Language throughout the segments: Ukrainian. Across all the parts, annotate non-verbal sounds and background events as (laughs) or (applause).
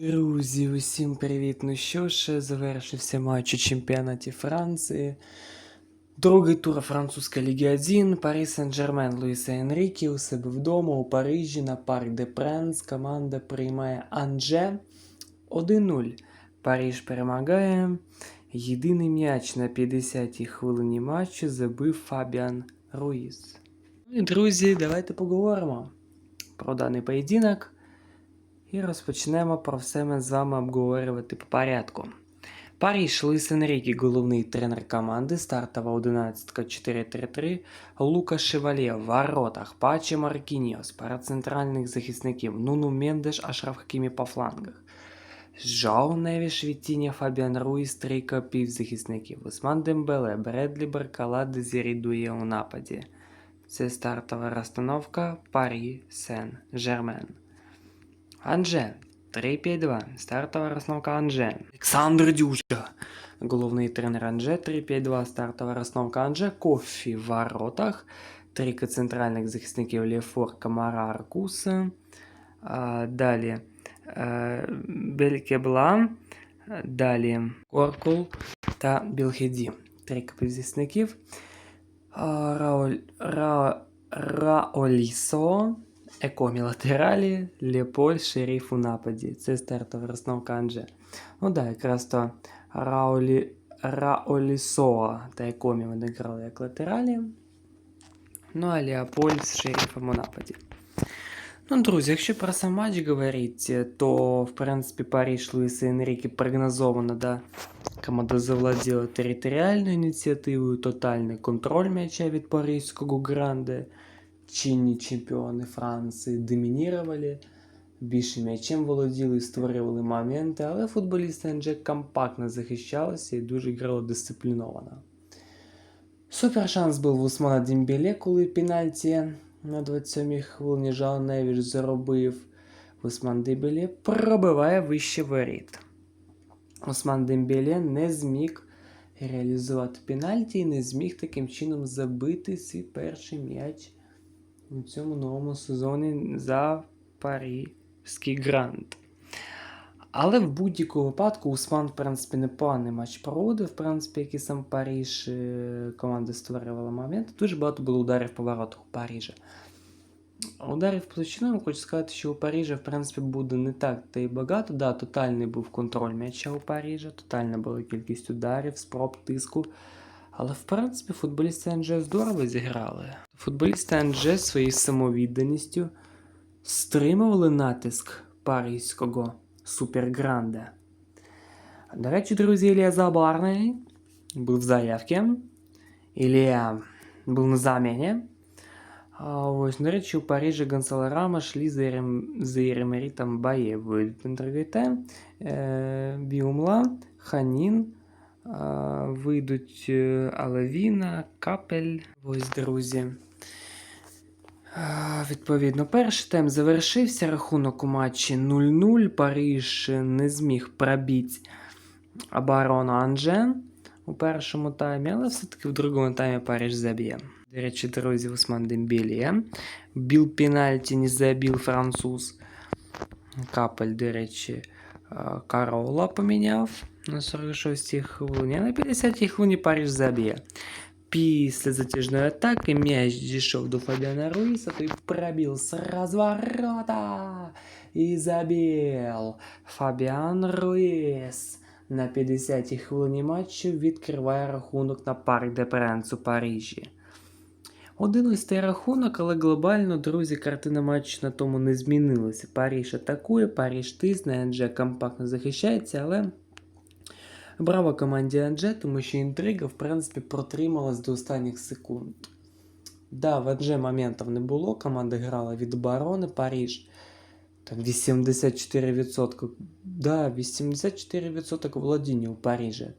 Друзі, усім привіт! Ну що ж, завершився матч у чемпіонаті Франції. Другий тур французької Ліги 1. Парі Сен-Жермен Луїса Енрікі у себе вдома у Парижі на Парк де Пренс. Команда приймає Анже 1-0. Париж перемагає. Єдиний м'яч на 50-й хвилині матчу забив Фабіан Руїс. Ну друзі, давайте поговоримо про даний поєдинок. І розпочнемо про все ми з вами обговорювати по порядку. Париж Луїс Енрікі, головний тренер команди, стартова 11 4-3-3, Лука Шевальє в воротах, Пачі Маркіньос, пара центральних захисників, Нуну Мендеш, Ашраф Хакімі по флангах. Жау Невіш, Вітіння, Фабіан Руїс, трійка півзахисників, Усман Дембеле, Бредлі Баркала, Дезірі Дує у нападі. Це стартова розстановка Парі Сен-Жермен. Анже 3-5-2. Стартова розновка Анже. Олександр Дюжа. Головний тренер Анже 3-5-2. Стартова розновка Анже. Кофі в воротах. Трійка центральних захисників Лефор, Камара, Аркуса. А, далі е, Белькебла. Далі Оркул та Білхеді. Трійка півзахисників. Раоль, Ра, Раолісо. Екомі латералі, Леполь, Шеріф у нападі. Це стартова розновка Анже. Ну да, якраз то Раолі, Раолісоа та Екомі вони грали як латералі. Ну а Леополь з Шеріфом у нападі. Ну, друзі, якщо про сам матч говорити, то, в принципі, Париж Луїса Енріки прогнозовано, да, команда завладіла територіальною ініціативою, тотальний контроль м'яча від паризького гранде. Чинні чемпіони Франції домінірували, більше м'ячем володіли, створювали моменти, але футболісти Анже компактно захищалися і дуже грали дисципліновано. Супер шанс був в Усмана Дембеле, коли пенальті на 27-й хвилині Жан Невіш заробив. Усман Дембеле пробиває вище воріт. Усман Дембеле не зміг реалізувати пенальті і не зміг таким чином забити свій перший м'яч у цьому новому сезоні за Паризький грант. Але в будь-якому випадку Усман, в принципі, непоганий матч проводив, в принципі, як і сам Париж е, команда створювала момент. Дуже багато було ударів по воротах у Парижа. Ударів по площинам, хочу сказати, що у Парижа, в принципі, буде не так та й багато. Да, тотальний був контроль м'яча у Парижа, тотальна була кількість ударів, спроб, тиску. Але в принципі футболісти Анже здорово зіграли. Футболісти Анже своєю самовідданістю стримували натиск паризького супергранда. До речі, друзі, Ілія Забарний був в заявці. Ілія був на заміні. А ось, до речі, у Парижі Гонсало Рама за, Єрем... за Єремерітом Бає вийдуть на другий тайм. Е... Біумла, Ханін, а, Вийдуть е, Алевіна, Капель. Ось, друзі. Відповідно, перший тайм завершився. Рахунок у матчі 0-0. Париж не зміг пробити оборону Анжен у першому таймі, але все-таки в другому таймі Париж заб'є. До речі, друзі, Усман Дембелі. Біл пенальті не забив француз. Капель, до речі, Карола поміняв на 46-й хвилині, а на 50-й хвилині Париж заб'є. Після затяжної атаки м'яч дійшов до Фабіана Руїса, той пробив з розворота і забив. Фабіан Руїс на 50-й хвилині матчу відкриває рахунок на Парк де Пренс у Парижі. Один ось той рахунок, але глобально, друзі, картина матчу на тому не змінилася. Париж атакує, Париж тисне, Анже компактно захищається, але браво команді Анже, тому що інтрига, в принципі, протрималась до останніх секунд. Да, в Анже моментів не було, команда грала від оборони, Париж. Там 84%. Да, 84% володіння у Парижі.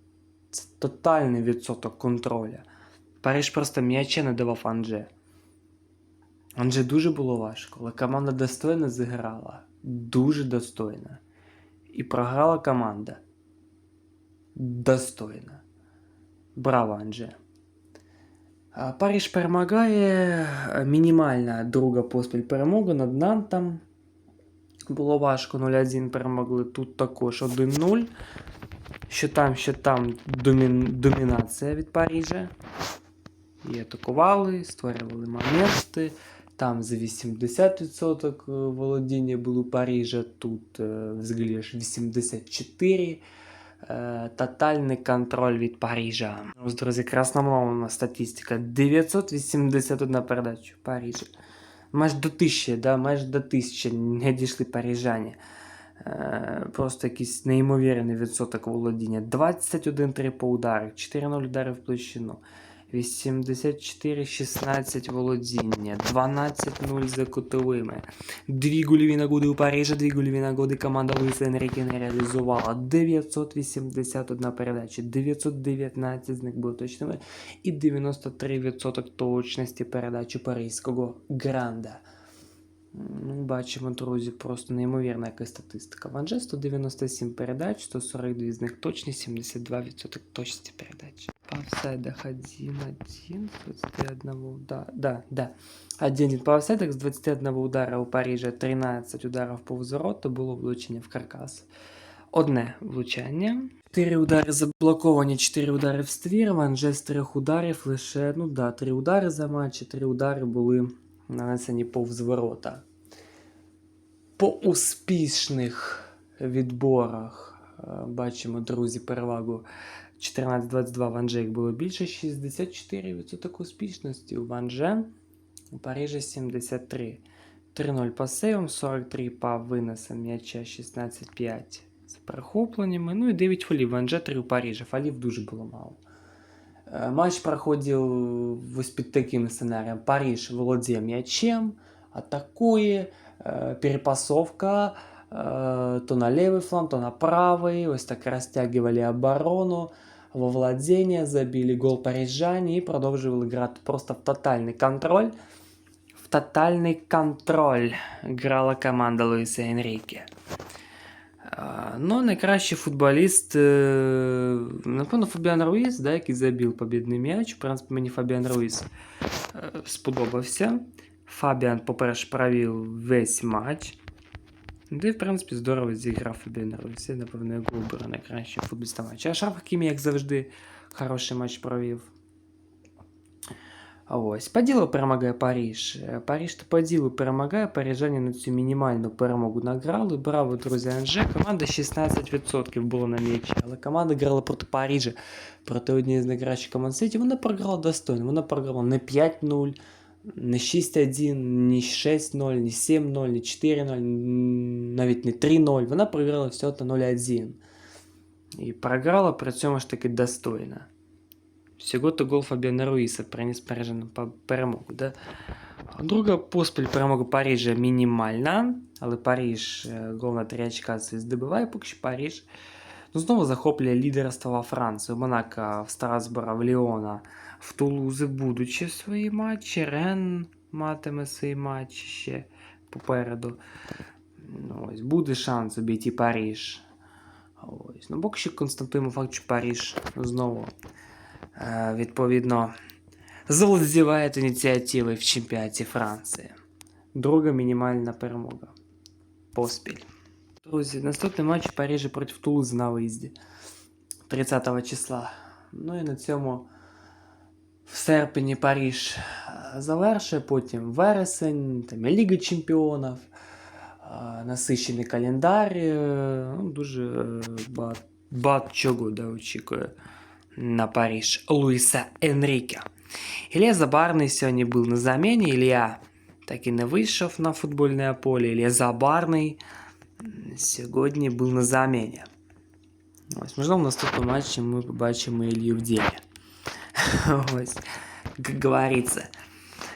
Це тотальний відсоток контроля. Париж просто м'яча не давав Анже. Анже дуже було важко, але команда достойно зіграла. Дуже достойно. І програла команда. Достойно. Браво, Анже. Париж перемагає. Мінімальна друга поспіль перемога над Нантом. Було важко 0-1 перемогли. Тут також 1-0. Що там, що там домін... домінація від Парижа. І атакували, створювали моменти. Там за 80% володіння було Парижа, тут е, взагалі аж 84%. Е, Тотальний контроль від Парижа. Ось, друзі, красномовна статистика. 981 передача Парижа. Майже до тисячі, да, майже до тисячі не дійшли парижані. Е, Просто якийсь неймовірний відсоток володіння. 21-3 по ударах, 4-0 удари в площину. 84-16 володіння, 12-0 за кутовими. Дві гольові нагоди у Парижа, дві гольові нагоди команда Луїса Енріке не реалізувала. 981 передачі, 919 з них були точними і 93% точності передачі паризького гранда. Ну, бачимо, друзі, просто неймовірна яка статистика. Ванже 197 передач, 142 з них точні, 72% точності передач. По офсайдах 1-1 с 21 удара. Да, да. 1 по офсайдах з 21 удара у Парижа 13 ударів по взворота було влучення в каркас. Одне влучання. 4 удари заблоковані, 4 удари в ствір. Ванже з 3 ударів лише, ну да, 3 удари за матч, 3 удари були нанесені повз ворота. По успішних відборах е, бачимо, друзі, перевагу 14-22 Ванже їх було більше, 64% успішності у Ванже, у Парижі 73. 3-0 по сейвам, 43 по винесам м'яча, 16-5 з перехопленнями. Ну і 9 фолів. Ванже 3 у Парижі. Фолів дуже було мало. Э, Матч проходил ось під таким сценарієм. Париж володіє м'ячем, атакує, е, перепасовка, е, то на левый фланг, то на правый. Ось так розтягували оборону. Во владение забили гол парижане і продовжували грати просто в тотальний контроль. В тотальний контроль грала команда Луїса Енріке. Ну, найкращий футболіст, е, напевно, Фабіан Руїс, да, який забив побідний м'яч. В принципі, мені Фабіан Руїс е, сподобався. Фабіан, по-перше, провів весь матч. Де, в принципі, здорово зіграв Фабіан Руїс. Я, напевно, його виберу найкращим футболістом матча. А Шраф Хакімі, як завжди, хороший матч провів. А Ось, по ділу перемагає Париж. Е, Париж то по ділу перемагає, парижані на цю мінімальну перемогу награли. Браво, друзі, Анже. Команда 16% було на м'ячі, але команда грала проти Парижа, проти однієї з найкращих команд світі. Вона програла достойно. Вона програла не 5-0, не 6-1, не 6-0, не 7-0, не 4-0, н- навіть не 3-0. Вона програла всього та 0-1. І програла при цьому ж таки достойно. Всього то гол Фабіана Руїса приніс Парижанам перемогу. Да? Друга поспіль перемога Парижа мінімальна, але Париж е, гол на 3 очка це поки що Париж ну, знову захоплює лідерство во Франції. Монако, в Страсбура, в Ліона, в Тулузи будучи свої матчі. Рен матиме свої матчі ще попереду. Ну, ось, буде шанс обійти Париж. Ось. Ну, поки що констатуємо факт, що Париж знову відповідно завладіває ініціативи в чемпіонаті Франції. Друга мінімальна перемога. Поспіль. Друзі, наступний матч в Парижі проти Тулузи на виїзді 30 числа. Ну і на цьому в серпні Париж е, завершує, потім вересень, там Ліга Чемпіонів, е, насичений календар. е, Ну, дуже е, багато, багато чого да, очікує на Париж Луїса Енріке. Ілля Забарний сьогодні був на заміні. Ілля так і не вийшов на футбольне поле. Ілля Забарний м, сьогодні був на заміні. Ось, можливо, в наступному матчі ми побачимо Ілью в ділі. Ось, як (laughs) говориться.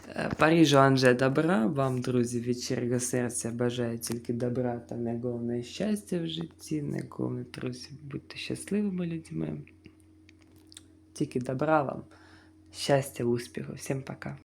Е, Парижу Анже добра. Вам, друзі, від щирого серця бажаю тільки добра та найголовне щастя в житті. Найголовне, друзі, будьте щасливими людьми. Тільки добра вам, щастя, успіху. Всім пока.